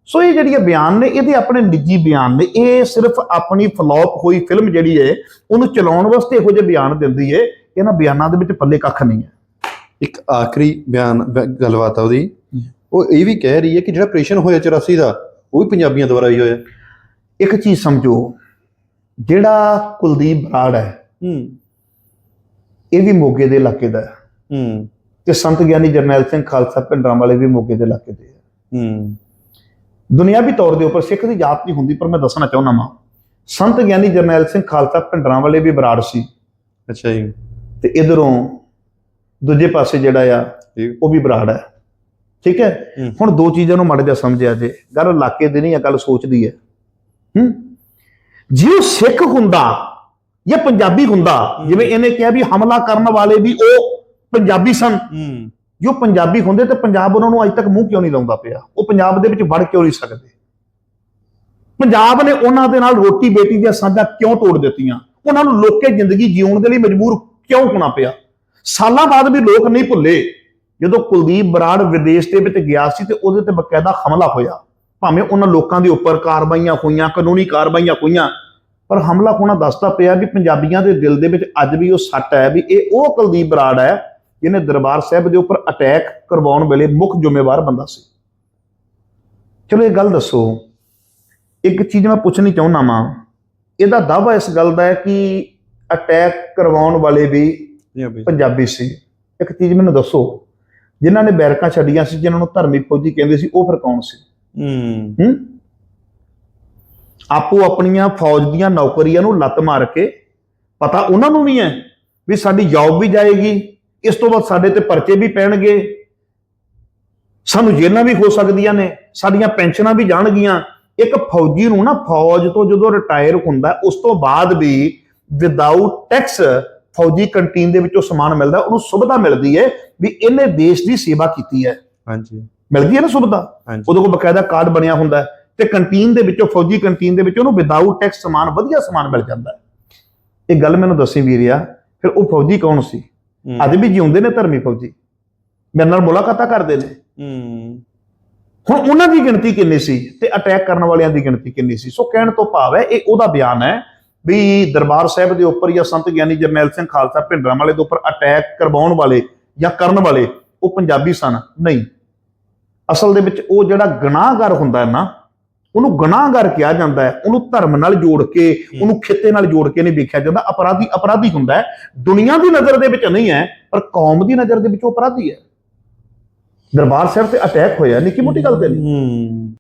ਸੋ ਇਹ ਜਿਹੜੀਆਂ ਬਿਆਨ ਨੇ ਇਹਦੇ ਆਪਣੇ ਨਿੱਜੀ ਬਿਆਨ ਨੇ। ਇਹ ਸਿਰਫ ਆਪਣੀ ਫਲॉप ਹੋਈ ਫਿਲਮ ਜਿਹੜੀ ਹੈ ਉਹਨੂੰ ਚਲਾਉਣ ਵਾਸਤੇ ਇਹੋ ਜਿਹੇ ਬਿਆਨ ਦਿੰਦੀ ਹੈ। ਇਹਨਾਂ ਬਿਆਨਾਂ ਦੇ ਵਿੱਚ ਪੱਲੇ ਕੱਖ ਨਹੀਂ ਹੈ। ਇੱਕ ਆਖਰੀ ਬਿਆਨ ਗੱਲਬਾਤ ਆ ਉਹਦੀ। ਉਹ ਇਹ ਵੀ ਕਹਿ ਰਹੀ ਹੈ ਕਿ ਜਿਹੜਾ ਆਪਰੇਸ਼ਨ ਹੋਇਆ 84 ਦਾ ਉਹ ਵੀ ਪੰਜਾਬੀਆਂ ਦੁਆਰਾ ਹੀ ਹੋਇਆ। ਇੱਕ ਚੀਜ਼ ਸਮਝੋ। ਜਿਹੜਾ ਕੁਲਦੀਪ ਬਰਾੜ ਹੈ ਹੂੰ। ਇਹ ਵੀ ਮੋਗੇ ਦੇ ਇਲਾਕੇ ਦਾ ਹੈ। ਹੂੰ। ਤੇ ਸੰਤ ਗਿਆਨੀ ਜਰਨੈਲ ਸਿੰਘ ਖਾਲਸਾ ਭਿੰਡਰਾਂ ਵਾਲੇ ਵੀ ਮੋਗੇ ਦੇ ਇਲਾਕੇ ਦੇ ਹੈ। ਹੂੰ। ਦੁਨਿਆਵੀ ਤੌਰ ਦੇ ਉੱਪਰ ਸਿੱਖ ਦੀ ਜਾਤ ਨਹੀਂ ਹੁੰਦੀ ਪਰ ਮੈਂ ਦੱਸਣਾ ਚਾਹੁੰਦਾ ਹਾਂ ਸੰਤ ਗਿਆਨੀ ਜਰਨੈਲ ਸਿੰਘ ਖਾਲਸਾ ਭਿੰਡਰਾਂ ਵਾਲੇ ਵੀ ਬਰਾੜ ਸੀ। ਅੱਛਾ ਜੀ। ਤੇ ਇਧਰੋਂ ਦੂਜੇ ਪਾਸੇ ਜਿਹੜਾ ਆ ਉਹ ਵੀ ਬਰਾੜ ਹੈ। ਠੀਕ ਹੈ? ਹੂੰ। ਹੁਣ ਦੋ ਚੀਜ਼ਾਂ ਨੂੰ ਮੜ ਜਾ ਸਮਝਿਆ ਜੇ। ਗੱਲ ਇਲਾਕੇ ਦੀ ਨਹੀਂ ਆ ਗੱਲ ਸੋਚਦੀ ਹੈ। ਹੂੰ? ਜੇ ਉਹ ਸਿੱਖ ਹੁੰਦਾ ਜਾਂ ਪੰਜਾਬੀ ਹੁੰਦਾ। ਜਿਵੇਂ ਇਹਨੇ ਕਿਹਾ ਵੀ ਹਮਲਾ ਕਰਨ ਵਾਲੇ ਵੀ ਉਹ ਪੰਜਾਬੀ ਸਨ। ਜੋ ਪੰਜਾਬੀ ਹੁੰਦੇ ਤੇ ਪੰਜਾਬ ਉਹਨਾਂ ਨੂੰ ਅੱਜ ਤੱਕ ਮੂੰਹ ਕਿਉਂ ਨਹੀਂ ਲਾਉਂਦਾ ਪਿਆ? ਉਹ ਪੰਜਾਬ ਦੇ ਵਿੱਚ ਵੜ ਕਿਉਂ ਨਹੀਂ ਸਕਦੇ? ਪੰਜਾਬ ਨੇ ਉਹਨਾਂ ਦੇ ਨਾਲ ਰੋਟੀ ਬੇਟੀ ਦੀਆਂ ਸਾਂਝਾਂ ਕਿਉਂ ਤੋੜ ਦਿੱਤੀਆਂ? ਉਹਨਾਂ ਨੂੰ ਲੋਕੇ ਜ਼ਿੰਦਗੀ ਜਿਉਣ ਦੇ ਲਈ ਮਜਬੂਰ ਕਿਉਂ ਹੋਣਾ ਪਿਆ? ਸਾਲਾਂ ਬਾਅਦ ਵੀ ਲੋਕ ਨਹੀਂ ਭੁੱਲੇ। ਜਦੋਂ ਕੁਲਦੀਪ ਬਰਾੜ ਵਿਦੇਸ਼ ਦੇ ਵਿੱਚ ਗਿਆ ਸੀ ਤੇ ਉਹਦੇ ਤੇ ਬਕਾਇਦਾ ਹਮਲਾ ਹੋਇਆ। ਭਾਵੇਂ ਉਹਨਾਂ ਲੋਕਾਂ ਦੇ ਉੱਪਰ ਕਾਰਵਾਈਆਂ ਹੋਈਆਂ ਕਾਨੂੰਨੀ ਕਾਰਵਾਈਆਂ ਹੋਈਆਂ ਪਰ ਹਮਲਾ ਹੋਣਾ ਦੱਸਦਾ ਪਿਆ ਵੀ ਪੰਜਾਬੀਆਂ ਦੇ ਦਿਲ ਦੇ ਵਿੱਚ ਅੱਜ ਵੀ ਉਹ ਸੱਟ ਹੈ ਵੀ ਇਹ ਉਹ ਕੁਲਦੀਪ ਬਰਾੜ ਹੈ ਜਿਹਨੇ ਦਰਬਾਰ ਸਾਹਿਬ ਦੇ ਉੱਪਰ ਅਟੈਕ ਕਰਵਾਉਣ ਵੇਲੇ ਮੁੱਖ ਜ਼ਿੰਮੇਵਾਰ ਬੰਦਾ ਸੀ। ਚਲੋ ਇਹ ਗੱਲ ਦੱਸੋ ਇੱਕ ਚੀਜ਼ ਮੈਂ ਪੁੱਛਣੀ ਚਾਹੁੰਦਾ ਵਾਂ ਇਹਦਾ ਦਾਵਾ ਇਸ ਗੱਲ ਦਾ ਹੈ ਕਿ ਅਟੈਕ ਕਰਵਾਉਣ ਵਾਲੇ ਵੀ ਪੰਜਾਬੀ ਸੀ। ਇੱਕ ਚੀਜ਼ ਮੈਨੂੰ ਦੱਸੋ ਜਿਨ੍ਹਾਂ ਨੇ ਬੈਰਕਾਂ ਛੱਡੀਆਂ ਸੀ ਜਿਨ੍ਹਾਂ ਨੂੰ ਧਰਮੀ ਫੌਜੀ ਕਹਿੰਦੇ ਸੀ ਉਹ ਫਿਰ ਕੌਣ ਸੀ? ਹੂੰ। ਹੂੰ? ਆਪੋ ਆਪਣੀਆਂ ਫੌਜ ਦੀਆਂ ਨੌਕਰੀਆਂ ਨੂੰ ਲੱਤ ਮਾਰ ਕੇ ਪਤਾ ਉਹਨਾਂ ਨੂੰ ਵੀ ਹੈ ਵੀ ਸਾਡੀ ਜੌਬ ਵੀ ਜਾਏਗੀ ਇਸ ਤੋਂ ਬਾਅਦ ਸਾਡੇ ਤੇ ਪਰਚੇ ਵੀ ਪੈਣਗੇ। ਸਾਨੂੰ ਜੇਲ੍ਹਾਂ ਵੀ ਹੋ ਸਕਦੀਆਂ ਨੇ ਸਾਡੀਆਂ ਪੈਨਸ਼ਨਾਂ ਵੀ ਜਾਣਗੀਆਂ। ਇੱਕ ਫੌਜੀ ਨੂੰ ਨਾ ਫੌਜ ਤੋਂ ਜਦੋਂ ਰਿਟਾਇਰ ਹੁੰਦਾ ਉਸ ਤੋਂ ਬਾਅਦ ਵੀ ਵਿਦਆਊਟ ਟੈਕਸ ਫੌਜੀ ਕੰਟੀਨ ਦੇ ਵਿੱਚੋਂ ਸਮਾਨ ਮਿਲਦਾ ਉਹਨੂੰ ਸੁਵਿਧਾ ਮਿਲਦੀ ਹੈ ਵੀ ਇਹਨੇ ਦੇਸ਼ ਦੀ ਸੇਵਾ ਕੀਤੀ ਹੈ। ਹਾਂਜੀ। ਮਿਲਦੀ ਹੈ ਨਾ ਸੁਵਿਧਾ? ਉਹਦੇ ਕੋਲ ਬਕਾਇਦਾ ਕਾਰਡ ਬਣਿਆ ਹੁੰਦਾ ਹੈ। ਤੇ ਕੰਟੀਨ ਦੇ ਵਿੱਚੋਂ ਫੌਜੀ ਕੰਟੀਨ ਦੇ ਵਿੱਚ ਉਹਨੂੰ ਵਿਦਆਊਟ ਟੈਕਸ ਸਮਾਨ ਵਧੀਆ ਸਮਾਨ ਮਿਲ ਜਾਂਦਾ ਹੈ। ਇਹ ਗੱਲ ਮੈਨੂੰ ਦੱਸੀ ਵੀਰਿਆ ਫਿਰ ਉਹ ਫੌਜੀ ਕੌਣ ਸੀ। ਅੱਜ ਵੀ ਜਿਉਂਦੇ ਨੇ ਧਰਮੀ ਫੌਜੀ। ਮੇਰੇ ਨਾਲ ਮੁਲਾਕਾਤਾਂ ਕਰਦੇ ਨੇ। ਹੂੰ। ਹੁਣ ਉਹਨਾਂ ਦੀ ਗਿਣਤੀ ਕਿੰਨੀ ਸੀ ਤੇ ਅਟੈਕ ਕਰਨ ਵਾਲਿਆਂ ਦੀ ਗਿਣਤੀ ਕਿੰਨੀ ਸੀ? ਸੋ ਕਹਿਣ ਤੋਂ ਭਾਵ ਹੈ ਇਹ ਉਹਦਾ ਬਿਆਨ ਹੈ ਵੀ ਦਰਬਾਰ ਸਾਹਿਬ ਦੇ ਉੱਪਰ ਜਾਂ ਸੰਤ ਗਿਆਨੀ ਜਰਨੈਲ ਸਿੰਘ ਖਾਲਸਾ ਭਿੰਡਰਾਂ ਵਾਲੇ ਦੇ ਉੱਪਰ ਅਟੈਕ ਕਰਵਾਉਣ ਵਾਲੇ ਜਾਂ ਕਰਨ ਵਾਲੇ ਉਹ ਪੰਜਾਬੀ ਸਨ। ਨਹੀਂ। ਅਸਲ ਦੇ ਵਿੱਚ ਉਹ ਜਿਹੜਾ ਗੁਨਾਹਗਰ ਹੁੰਦਾ ਹੈ ਨਾ ਉਹਨੂੰ ਗੁਨਾਹਗਰ ਕਿਹਾ ਜਾਂਦਾ ਹੈ ਉਹਨੂੰ ਧਰਮ ਨਾਲ ਜੋੜ ਕੇ ਉਹਨੂੰ ਖਿੱਤੇ ਨਾਲ ਜੋੜ ਕੇ ਨਹੀਂ ਵੇਖਿਆ ਜਾਂਦਾ। ਅਪਰਾਧੀ ਅਪਰਾਧੀ ਹੁੰਦਾ ਹੈ। ਦੁਨੀਆ ਦੀ ਨਜ਼ਰ ਦੇ ਵਿੱਚ ਨਹੀਂ ਹੈ ਪਰ ਕੌਮ ਦੀ ਨਜ਼ਰ ਦੇ ਵਿੱਚ ਉਹ ਅਪਰਾਧੀ ਹੈ। ਦਰਬਾਰ ਸਾਹਿਬ ਤੇ ਅਟੈਕ ਹੋਇਆ ਨਿੱਕੀ ਮੋਟੀ ਗੱਲ ਤੇ ਨਹੀਂ। ਹੂੰ।